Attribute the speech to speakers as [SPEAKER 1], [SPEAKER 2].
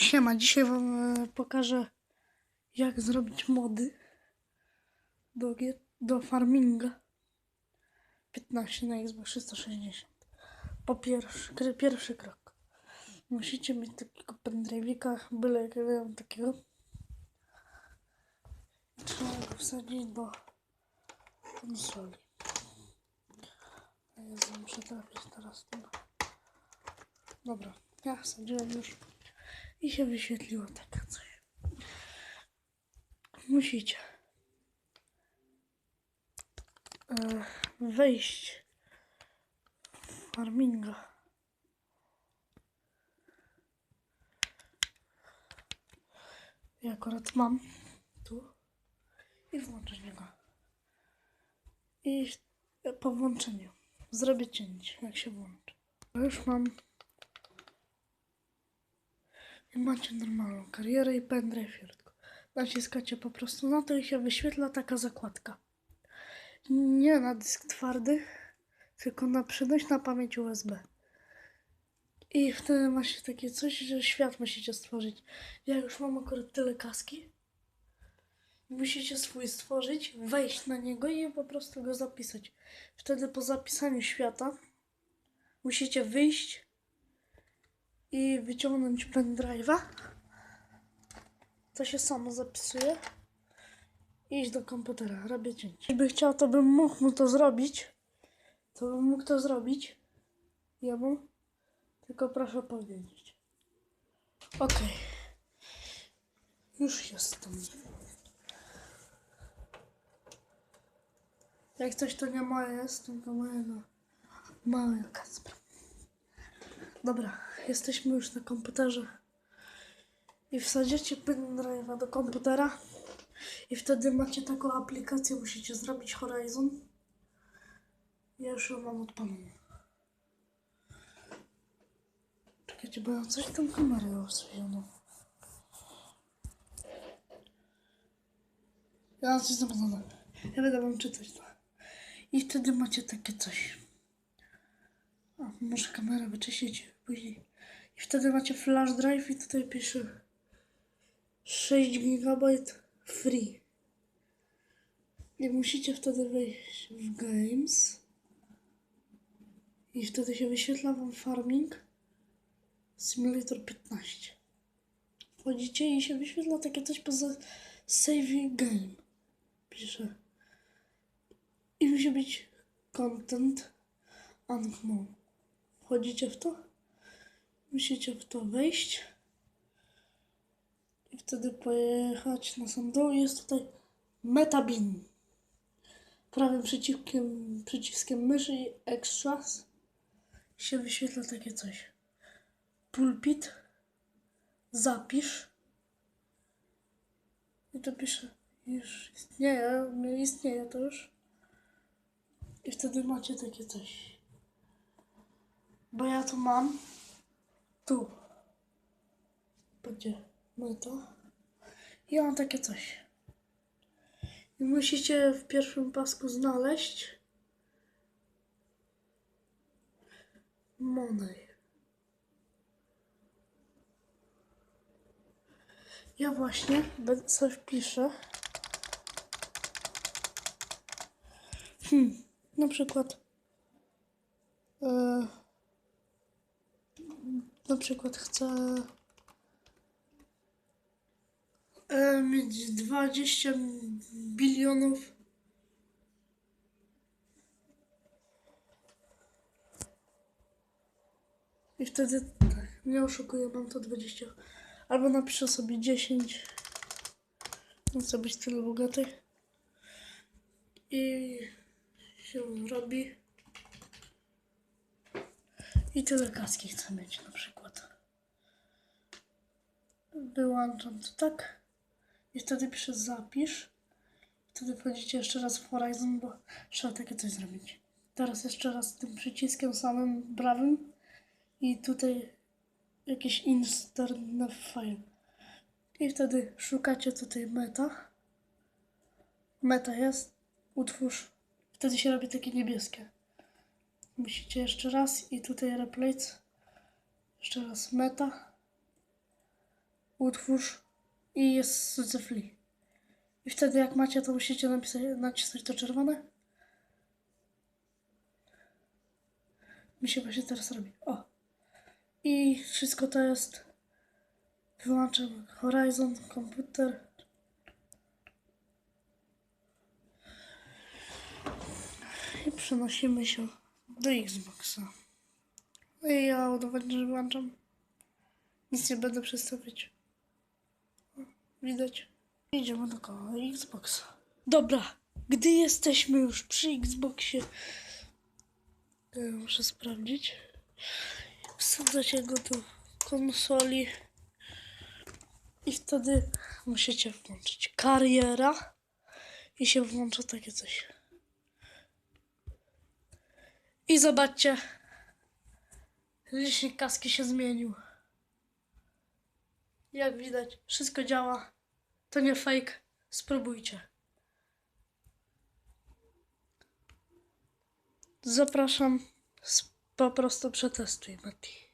[SPEAKER 1] Siema, dzisiaj wam e, pokażę jak zrobić mody do, do farminga 15 na Xbox 360. Po pierwszy, kry- pierwszy krok. Musicie mieć takiego pendrive'ika, byle jakiego ja takiego. Trzeba go wsadzić do konsoli. A Jezu, muszę trafić teraz. Dobra, ja wsadziłem już i się wyświetliło takie coś. Musicie e, wejść w farminga. Ja akurat mam tu i włączyć niego. I po włączeniu zrobię cięcie, jak się włączy. Już mam i macie normalną karierę i pendrive w środku. Naciskacie po prostu na to i się wyświetla taka zakładka. Nie na dysk twardy, tylko na przenośna pamięć USB. I wtedy macie takie coś, że świat musicie stworzyć. Ja już mam akurat tyle kaski. Musicie swój stworzyć, wejść na niego i po prostu go zapisać. Wtedy po zapisaniu świata musicie wyjść i wyciągnąć pendrive'a. To się samo zapisuje. I iść do komputera, robię cięcie. Gdyby chciał, to bym mógł mu to zrobić. To bym mógł to zrobić. Jemu. Tylko proszę powiedzieć. Okej. Już jestem. Jak coś to nie moje jest, tylko mojego małego Kacpra. Dobra, jesteśmy już na komputerze. I wsadzicie pendrive'a do komputera. I wtedy macie taką aplikację, musicie zrobić Horizon. Ja już ją mam odpaloną. Czekajcie, bo ja coś tam kamerę ustawioną. Ja mam coś zapisane. Ja będę wam czytać to. I wtedy macie takie coś. A, może kamerę wyczyścić później. Wtedy macie flash drive i tutaj pisze 6 GB free. I musicie wtedy wejść w games. I wtedy się wyświetla wam farming simulator 15. Wchodzicie i się wyświetla takie coś poza save game. Pisze. I musi być content unknown. Wchodzicie w to, musicie w to wejść i wtedy pojechać na sam dół. Jest tutaj metabin. Prawym przyciskiem, przyciskiem myszy i extras się wyświetla takie coś. Pulpit. Zapisz. I to pisze. Już istnieje, nie istnieje to już. I wtedy macie takie coś. Bo ja tu mam. Tu. Będzie no to. I mam takie coś. I musicie w pierwszym pasku znaleźć Monej. Ja właśnie coś piszę. Hmm, na przykład. E, na przykład chcę e, mieć 20 bilionów. I wtedy tak, nie oszukuję, mam to 20. Albo napiszę sobie 10. Nie chcę być tyle bogaty. I się robi. I tyle kaski chcę mieć na przykład. Wyłączam to tak. I wtedy piszę zapisz. Wtedy wchodzicie jeszcze raz w Horizon, bo trzeba takie coś zrobić. Teraz jeszcze raz tym przyciskiem samym prawym. I tutaj jakiś insert file. I wtedy szukacie tutaj meta. Meta jest. Utwórz. Wtedy się robi takie niebieskie. Musicie jeszcze raz i tutaj replace. Jeszcze raz meta. Utwórz i jest cyfli. I wtedy jak macie, to musicie napisać, nacisnąć to czerwone. Mi się właśnie teraz robi. O. I wszystko to jest. Wyłączam Horizon, komputer. I przenosimy się do Xboxa. I ja udowodnię, że włączam. Nic nie będę przedstawiać. Widać. Idziemy do koła Xboxa. Dobra, gdy jesteśmy już przy Xboxie, muszę sprawdzić. Wsadzacie go do konsoli i wtedy musicie włączyć kariera i się włącza takie coś. I zobaczcie, licznik kaski się zmienił. Jak widać, wszystko działa. To nie fake. Spróbujcie. Zapraszam. Po prostu przetestuj, Mati.